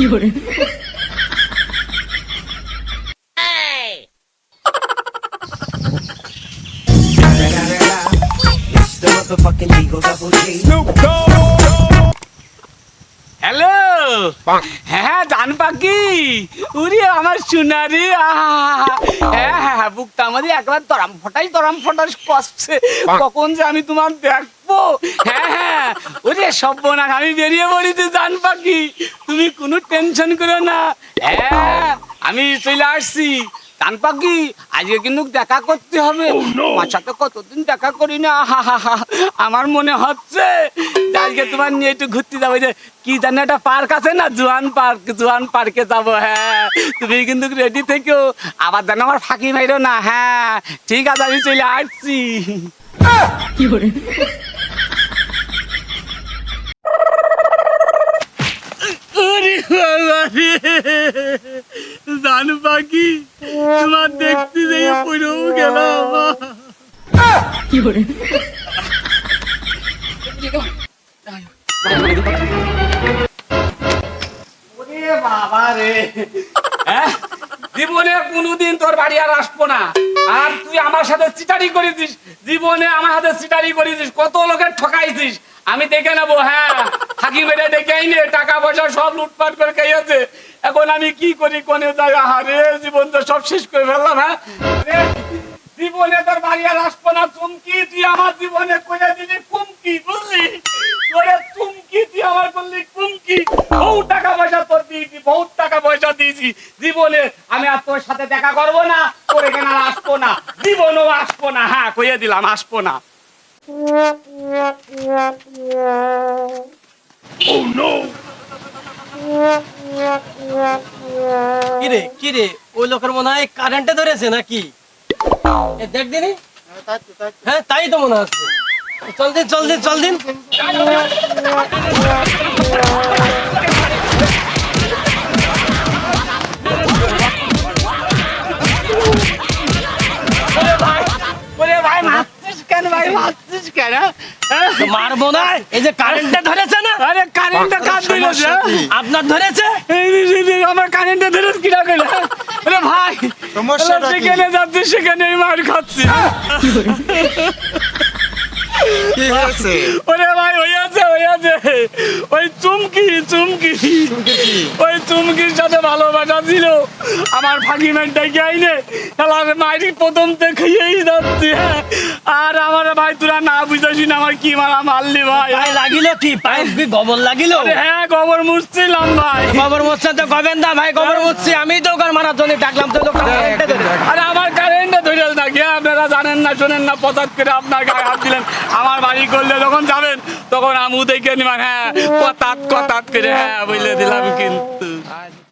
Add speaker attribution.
Speaker 1: 有人。Snoop
Speaker 2: Dogg. হ্যাঁ জান পাখি উরি আমার সোনারি হ্যাঁ হ্যাঁ হ্যাঁ বুকটা আমাদের একবার দরাম ফটাই তরাম ফটাস কষছে। কখন যে আমি তোমার দেখব? হ্যাঁ হ্যাঁ ওরে সব্যনাশ আমি বেরিয়ে পড়িতে জান পাখি তুমি কোনো টেনশন করো না। হ্যাঁ আমি চলে আসছি। জান পাখি আজকে কিন্তু দেখা করতে হবে। তোমার সাথে কতদিন দেখা করি না? হা হা আমার মনে হচ্ছে আজকে তোমার নিয়ে একটু ঘুরতে যাব যে কি জানি একটা পার্ক আছে না? জোয়ান পার্ক জোয়ান পার্কে যাব হ্যাঁ। তুমি কিন্তু রেডি থেকো। আবার যেন আমার ফাঁকি মাইরো না হ্যাঁ। ঠিক আছে আমি চলে আসছি। ওরে বাবা রে, জান পাখি জীবনে কোনোদিন তোর বাড়ি আর আসব না। আর তুই আমার সাথে চিটারি করেছিস। জীবনে আমার হাতে চিটারি করেছিস। কত লোকের ঠকাইছিস। আমি দেখে নেব হ্যাঁ। থাকি মেরে দেখে নে টাকা পয়সা সব লুটপাট করে খেয়েছে। এখন আমি কি করি, কোনে যাই আহারে, জীবন তো সব শেষ করে ফেললাম হ্যাঁ। জীবনে তোর বাড়ি আর আসব না চুমকি তুই আমার জীবনে করে দিলি কুমকি বুঝলি? তোরে চুমকি তুই আমার করলি কুমকি। বহু টাকা পয়সা তোর দিয়েছি বহুত টাকা পয়সা দিয়েছি জীবনে আমি আর তোর সাথে দেখা করব না তোর এখানে আর আসব না জীবনও আসব না। হ্যাঁ কইয়ে দিলাম আসব না।
Speaker 3: কিরে কিরে ওই লোকের মনে হয় কারেন্টে ধরেছে নাকি? দেখ দিনি হ্যাঁ তাই তো মনে হচ্ছে। চল দিন চল দিন চল দিন।
Speaker 2: কেন কেন? হ্যাঁ?
Speaker 3: মারবো না। এই যে কারেন্টে ধরেছে না?
Speaker 2: আরে কারেন্টটা কাট দিল
Speaker 3: আপনার ধরেছে?
Speaker 2: আমার কারেন্টে ধরে কিরা গেল আরে ভাই
Speaker 4: সমস্যাটা কি?
Speaker 2: যেখানে যাচ্ছে সেখানে মার খাচ্ছি।
Speaker 4: কি হয়েছে?
Speaker 2: ওরে ভাই ওই আছে ওই আছে। ওই চুমকি চুমকি। ওই চুমকির সাথে ভালোবাসা ছিল। আমার ফাঁকি মেনটাই আইনে খেলার মাইরি প্রথম দেখিয়েই যাচ্ছে হ্যাঁ। আর আমার ভাই তোরা না বুঝাসি না আমার কি মারা মারলি ভাই
Speaker 3: ভাই লাগিল কি? পায়ে কি গোবর লাগিল?
Speaker 2: হ্যাঁ গোবর মুছছিলাম ভাই।
Speaker 3: গোবর মুছছে তো গবেন দা ভাই গোবর মুছছি। আমি তো ওখানে মারার জন্য ডাকলাম তো লোকটা
Speaker 2: আরে আমার কারেন্টে ধরে না কি আপনারা জানেন না শোনেন না পচাত করে আপনার গায়ে হাত দিলেন। আমার বাড়ি করলে যখন যাবেন তখন আমু দেখে নিবেন হ্যাঁ কতাত কতাত করে হ্যাঁ বলে দিলাম কিন্তু।